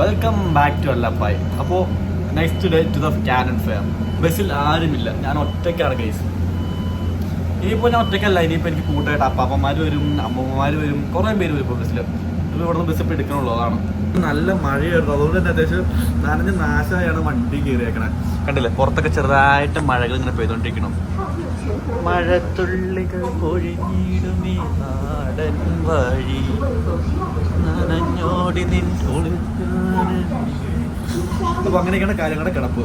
Welcome back to അല്ലപ്പായി അപ്പോൾ next day to the canon fair ബസ്സിൽ ആരുമില്ല. ഞാൻ ഒറ്റയ്ക്കാണ് ഗൈസ് ഇനിയിപ്പോൾ ഞാൻ ഒറ്റയ്ക്കല്ല. ഇനിയിപ്പോൾ എനിക്ക് കൂട്ടായിട്ട് അപ്പാപ്പന്മാർ വരും അമ്മമ്മമാർ വരും കുറേ പേര് വരും ഇപ്പോൾ ബസ്സിൽ ഇപ്പോൾ ഇവിടെ നിന്ന് ബസ് ഇപ്പോൾ എടുക്കണുള്ളൂ അതാണ് നല്ല മഴയായിരുന്നു. അതുകൊണ്ട് തന്നെ അത്യാവശ്യം നനഞ്ഞ് നാശമായാണ് വണ്ടി കയറിയേക്കണേ. കണ്ടില്ലേ? പുറത്തൊക്കെ ചെറുതായിട്ട് മഴകൾ ഇങ്ങനെ പെയ്തുകൊണ്ടിരിക്കണം മഴത്തുള്ളികൾ പൊഴിഞ്ഞിടുമേ നാടൻ വഴി നനഞ്ഞോടി നിൻ അപ്പൊ അങ്ങനെയൊക്കെയാണ് കാര്യങ്ങളുടെ കിടപ്പ്.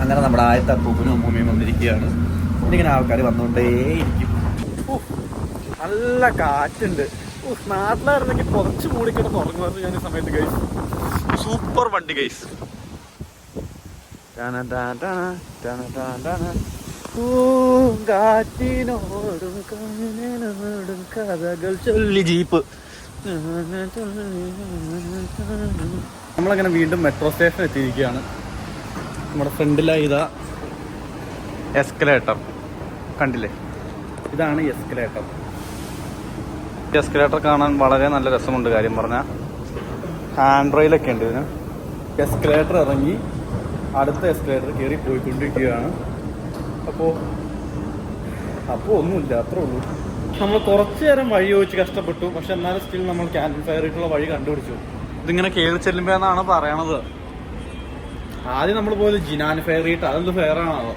അങ്ങനെ നമ്മുടെ ആദ്യത്തെ അപ്പൂപ്പനും അമ്മൂമ്മയും വന്നിരിക്കുകയാണ്. ഇങ്ങനെ ആൾക്കാർ വന്നുകൊണ്ടേയിരിക്കും. ഇരിക്കും നല്ല കാറ്റുണ്ട്. നാട്ടിലായിരുന്നെങ്കിൽ കുറച്ച് മൂടിക്കിടന്ന് ഉറങ്ങുമായിരുന്നു ഞാൻ ഈ സമയത്ത് ഗൈസ് സൂപ്പർ വണ്ടി ഗൈസ് പൂങ്കാറ്റിനോടും കണ്ണിനോടും കഥകൾ ചൊല്ലി ജീപ്പ്. നമ്മളങ്ങനെ വീണ്ടും മെട്രോ സ്റ്റേഷൻ എത്തിയിരിക്കുകയാണ്. നമ്മുടെ ഫ്രണ്ടിലായി ഇതാ എസ്കലേറ്റർ. കണ്ടില്ലേ? ഇതാണ് എസ്കലേറ്റർ. എസ്കലേറ്റർ കാണാൻ വളരെ നല്ല രസമുണ്ട് കാര്യം പറഞ്ഞാൽ ഹാൻഡ്രോയിലൊക്കെ ഉണ്ട് ഇതിന്. എസ്കലേറ്റർ ഇറങ്ങി അടുത്ത എസ്കലേറ്റർ കയറി പോയിക്കൊണ്ടിരിക്കുകയാണ്. അപ്പോൾ അപ്പോൾ ഒന്നുമില്ല അത്രേ ഉള്ളൂ. നമ്മൾ കുറച്ച് നേരം വഴി ചോദിച്ച് കഷ്ടപ്പെട്ടു പക്ഷെ എന്നാലും സ്റ്റിൽ നമ്മൾ ക്യാൻസൽ ഫയറിട്ടുള്ള വഴി കണ്ടുപിടിച്ചു. ഇതിങ്ങനെ കേറി ചെല്ലുമ്പോഴാണ് പറയണത്. ആദ്യം നമ്മൾ പോയത് ജിനാൻ ഫെയറിട്ട് അതെന്ത് ഫെയർ ആണോ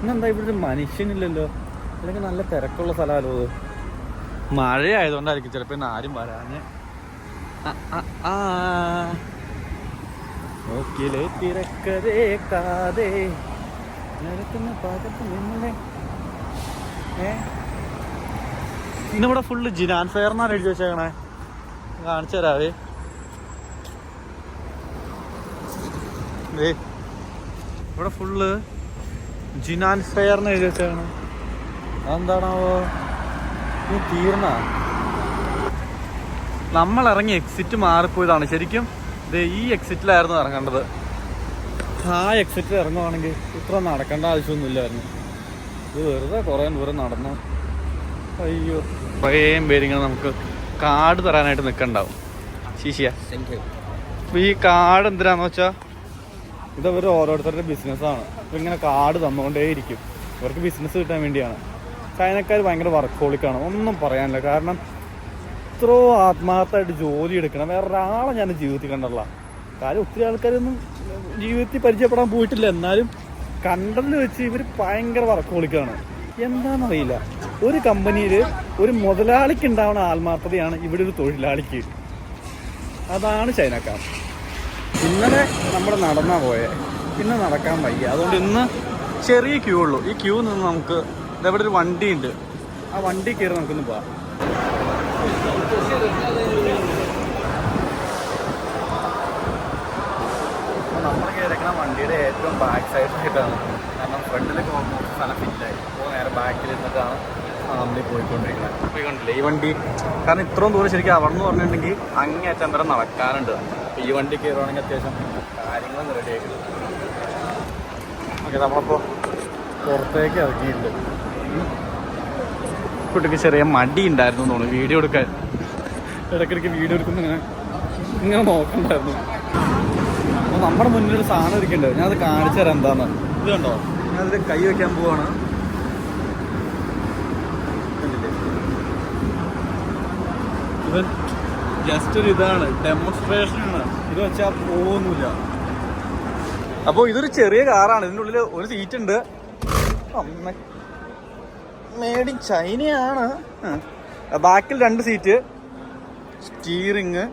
ഇന്നെന്താ ഇവിടെ ഒരു മനുഷ്യനില്ലല്ലോ? അല്ലെങ്കിൽ നല്ല തിരക്കുള്ള സ്ഥലമല്ലോ അത്. മഴയായതുകൊണ്ടായിരിക്കും ചിലപ്പോൾ ഇന്ന് ആരും വരാഞ്ഞ്. നോക്കിയിലെ തിരക്കതേ കാതേ. നിരക്കുന്ന പാകത്ത് നിങ്ങളെ ഇന്നിവിടെ ഫുള്ള് ജിനാൻ ഫെയർന്നാണ് എഴുതി വെച്ചേക്കണേ. കാണിച്ചു തരാവേ ഇവിടെ ഫുള്ള് ജിനാൻ ഫെയർന്ന് എഴുതി വെച്ചേക്കണേ. അതെന്താണാവോ? നീ തീർന്ന? നമ്മൾ ഇറങ്ങി എക്സിറ്റ് മാറിപ്പോയതാണ്. ശരിക്കും ഈ എക്സിറ്റിലായിരുന്നു ഇറങ്ങേണ്ടത്. ആ എക്സിറ്റിൽ ഇറങ്ങുവാണെങ്കിൽ ഇത്ര നടക്കേണ്ട ആവശ്യമൊന്നുമില്ലായിരുന്നു. ഇത് വെറുതെ കുറേ ദൂരം നടന്നു. അയ്യോ. കുറേ പേരിങ്ങനെ നമുക്ക് കാർഡ് തരാനായിട്ട് നിൽക്കണ്ടാവും. ശീശിയ. ഈ കാർഡ് എന്തിനാന്ന് വെച്ചാ ഇതവർ ഓരോരുത്തരുടെ ബിസിനസ്സാണ് ഇപ്പൊ ഇങ്ങനെ കാർഡ് തന്നുകൊണ്ടേയിരിക്കും. ഇവർക്ക് ബിസിനസ് കിട്ടാൻ വേണ്ടിയാണ്. ചൈനക്കാർ ഭയങ്കര വർക്കോളിക്കാണ് ഒന്നും പറയാനില്ല. കാരണം ഇത്രയോ ആത്മാർത്ഥമായിട്ട് ജോലി എടുക്കണം. വേറെ ഒരാളെ ഞാൻ ജീവിതത്തിൽ കണ്ടല്ല കാര്യം ഒത്തിരി ആൾക്കാരൊന്നും ജീവിതത്തിൽ പരിചയപ്പെടാൻ പോയിട്ടില്ല. എന്നാലും കണ്ടെന്ന് വെച്ച് ഇവർ ഭയങ്കര വർക്കോളിക്കാണ് എന്താണെന്നറിയില്ല ഒരു കമ്പനിയിൽ ഒരു മുതലാളിക്ക് ഉണ്ടാവുന്ന ആത്മാർത്ഥതയാണ് ഇവിടെ ഒരു തൊഴിലാളിക്ക്. അതാണ് ചൈനക്കാർ. ഇന്നലെ നമ്മൾ നടന്നാ പോയെ. പിന്നെ നടക്കാൻ വയ്യ. അതുകൊണ്ട് ഇന്ന് ചെറിയ ക്യൂ ഉള്ളൂ. ഈ ക്യൂ നിന്ന് നമുക്ക് ഇതെവിടെ ഒരു വണ്ടി ഉണ്ട് ആ വണ്ടി കയറി നമുക്കൊന്ന് പോവാം. നമ്മൾ കയറിക്കുന്ന വണ്ടിയുടെ ഏറ്റവും ബാക്ക് സൈഡിലായിട്ടാണ് കാരണം ഫ്രണ്ടിലേക്ക് പോകുമ്പോൾ സ്ഥലം ഫില്ലായി അപ്പോൾ നേരെ ബാക്കിൽ ഇരുന്നിട്ടാണ് നമ്മൾ പോയിക്കൊണ്ടിരിക്കുന്നത്. അപ്പോൾ ഈ കണ്ടില്ലേ ഈ വണ്ടി കാരണം ഇത്രയും ദൂരം ശരിക്കും അവർന്ന് നിന്ന് പറഞ്ഞിട്ടുണ്ടെങ്കിൽ അങ്ങേറ്റം വരെ നടക്കാനുണ്ട് അപ്പോൾ ഈ വണ്ടി കയറുവാണെങ്കിൽ അത്യാവശ്യം കാര്യങ്ങളും റെഡി ആയിട്ടുണ്ട് ഓക്കെ നമ്മളിപ്പോൾ പുറത്തേക്ക് ഇറങ്ങിയിട്ടുണ്ട്. ഉം. കുട്ടിക്ക് ചെറിയ മടി ഉണ്ടായിരുന്നു തോന്നുന്നു. വീഡിയോ എടുക്കാൻ. ഇടയ്ക്കിടയ്ക്ക് വീഡിയോ എടുക്കുമ്പോൾ ഇങ്ങനെ ഇങ്ങനെ നോക്കണ്ടായിരുന്നു. അപ്പോൾ നമ്മുടെ മുന്നിൽ ഒരു സാധനം ഇരിക്കണ്ടേ ഞാനത് കാണിച്ചു തരാം എന്താന്ന്. ഇത് കണ്ടോ? ഞാൻ ഞാനതിൽ കൈ വെക്കാൻ പോവാണ്? ഇവൻ ജസ്റ്റ് ഒരു ഇതാണ്. ഡെമോൺസ്ട്രേഷൻ ആണ്. ഇത് വെച്ചാൽ പോകുന്നില്ല അപ്പോൾ ഇതൊരു ചെറിയ കാറാണ്. ഇതിന്റെ ഉള്ളിൽ ഒരു സീറ്റ് ഉണ്ട്. അമ്മ. മേഡ് ഇൻ ചൈനയാണ് ബാക്കിൽ രണ്ട് seat steering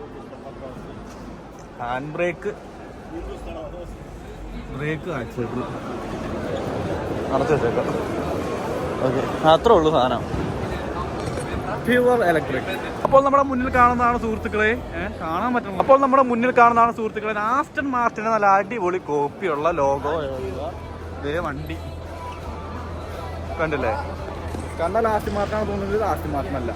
hand brake brake അടച്ചു വെച്ചേക്കാം. ഓക്കെ അത്രേ ഉള്ളൂ സാധനം. പ്യുവർ ഇലക്ട്രിക് അപ്പോൾ നമ്മുടെ മുന്നിൽ കാണുന്നതാണ് സുഹൃത്തുക്കളെ കാണാൻ പറ്റും അപ്പോൾ നമ്മുടെ മുന്നിൽ കാണുന്നതാണ് സുഹൃത്തുക്കളെ ആസ്റ്റൺ മാർട്ടിന് നല്ല അടിപൊളി കോപ്പിയുള്ള ലോഗോ വണ്ടി. കണ്ടില്ലേ? കണ്ട ലാസ്റ്റ് മാർക്കാണ് തോന്നുന്നത് ലാസ്റ്റ് മാർക്കിനല്ല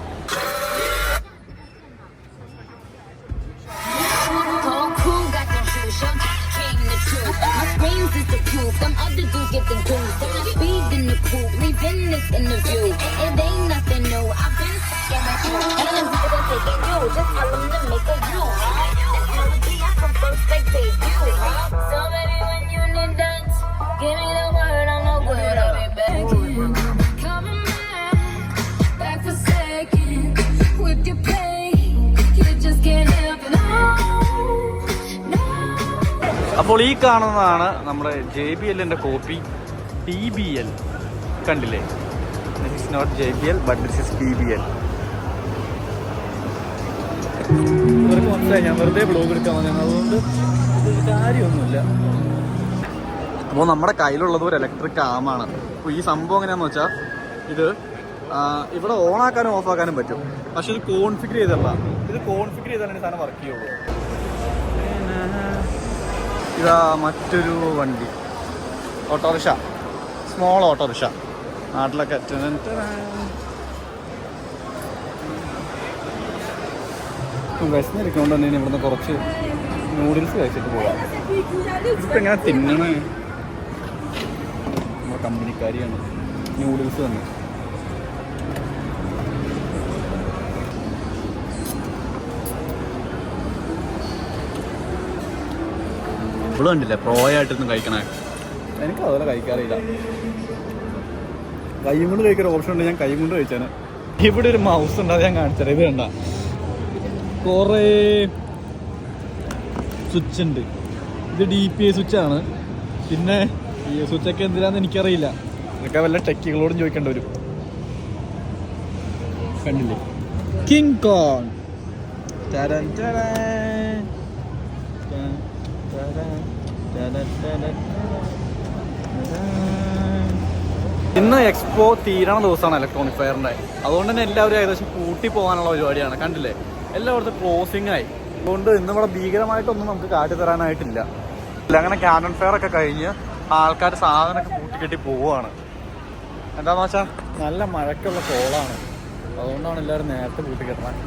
Brains is the proof, some other dudes get the. Speed in the coupe, leaving this interview. അപ്പോൾ ഈ കാണുന്നതാണ് നമ്മുടെ ജെ ബി എല്ലിന്റെ കോപ്പി ടി ബി എൽ. കണ്ടില്ലേ? This is not J B L but this is T B L. ഇവർക്ക് മനസ്സിലായി ഞാൻ വെറുതെ ബ്ലോഗ് എടുക്കാൻ വന്നതാണ്. അതുകൊണ്ട് കാര്യമൊന്നുമില്ല. അപ്പോൾ നമ്മുടെ കയ്യിലുള്ളത് ഒരു ഇലക്ട്രിക് ആമാണ് അപ്പോൾ ഈ സംഭവം എങ്ങനെയാണെന്ന് വെച്ചാൽ ഇത് ഇവിടെ ഓണാക്കാനും ഓഫാക്കാനും പറ്റും. പക്ഷെ ഇത് കോൺഫിഗർ ചെയ്തല്ല. ഇത് കോൺഫിഗർ ചെയ്താലാണ് ഈ സാധനം വർക്ക് ചെയ്യുള്ളൂ. ഇതാ മറ്റൊരു വണ്ടി. ഓട്ടോറിക്ഷ. Small autorickshaw. നാട്ടിലൊക്കെ. വിശന്നിരിക്കൊണ്ട് തന്നെ ഇവിടെ ഇവിടുന്ന് കുറച്ച് നൂഡിൽസ് കഴിച്ചിട്ട് പോകാം ഇപ്പം എങ്ങനെ തിന്നണേ? നമ്മുടെ കമ്പനിക്കാരിയാണ്. നൂഡിൽസ് തന്നെ. ഇവൾ കണ്ടില്ലേ പ്രോ ആയിട്ടൊന്നും കഴിക്കണേ? എനിക്ക് അതുപോലെ കഴിക്കാറില്ല. കൈ കൊണ്ട് കഴിക്കുന്ന ഓപ്ഷൻ ഉണ്ട്. ഞാൻ കൈ കൊണ്ട് കഴിച്ചാണ്. ഇവിടെ ഒരു മൗസ് ഉണ്ട്. അത് ഞാൻ കാണിച്ചത് ഇത് കണ്ട. കുറേ സ്വിച്ച് ഉണ്ട്. ഇത് ഡി പി ഐ സ്വിച്ച് ആണ്. പിന്നെ ഈ സ്വിച്ചൊക്കെ എന്തിനാന്ന് എനിക്കറിയില്ല. ഇതൊക്കെ വല്ല ടെക്കികളോടും ചോദിക്കേണ്ടി വരും. കണ്ടില്ലേ? കിങ് കോൺ ഇന്ന് എക്സ്പോ തീരണ ദിവസമാണ് ഇലക്ട്രോണിക് ഫെയറിന്റെ അതുകൊണ്ട് തന്നെ എല്ലാവരും ഏകദേശം കൂട്ടി പോകാനുള്ള പരിപാടിയാണ്. കണ്ടില്ലേ? എല്ലായിടത്തും ക്ലോസിംഗ് ആയി. അതുകൊണ്ട് ഇന്ന് ഇവിടെ ഭീകരമായിട്ടൊന്നും നമുക്ക് കാട്ടി തരാനായിട്ടില്ല. അങ്ങനെ ക്യാനൺ ഫെയർ ഒക്കെ കഴിഞ്ഞ് ആൾക്കാർ സാധനമൊക്കെ കൂട്ടിക്കെട്ടി പോവുകയാണ്. എന്താന്ന് വെച്ചാൽ നല്ല മഴക്കുള്ള കോളാണ്. അതുകൊണ്ടാണ് എല്ലാവരും നേരത്തെ കൂട്ടിക്കെട്ടണത്